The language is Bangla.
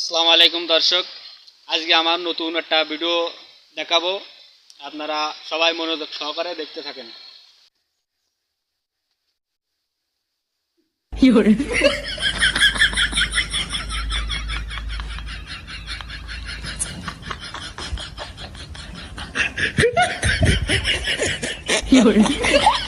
আসসালামু আলাইকুম দর্শক। আজকে আমার নতুন একটা ভিডিও দেখাবো। আপনারা সবাই মনোযোগ সহকারে দেখতে থাকেন। You're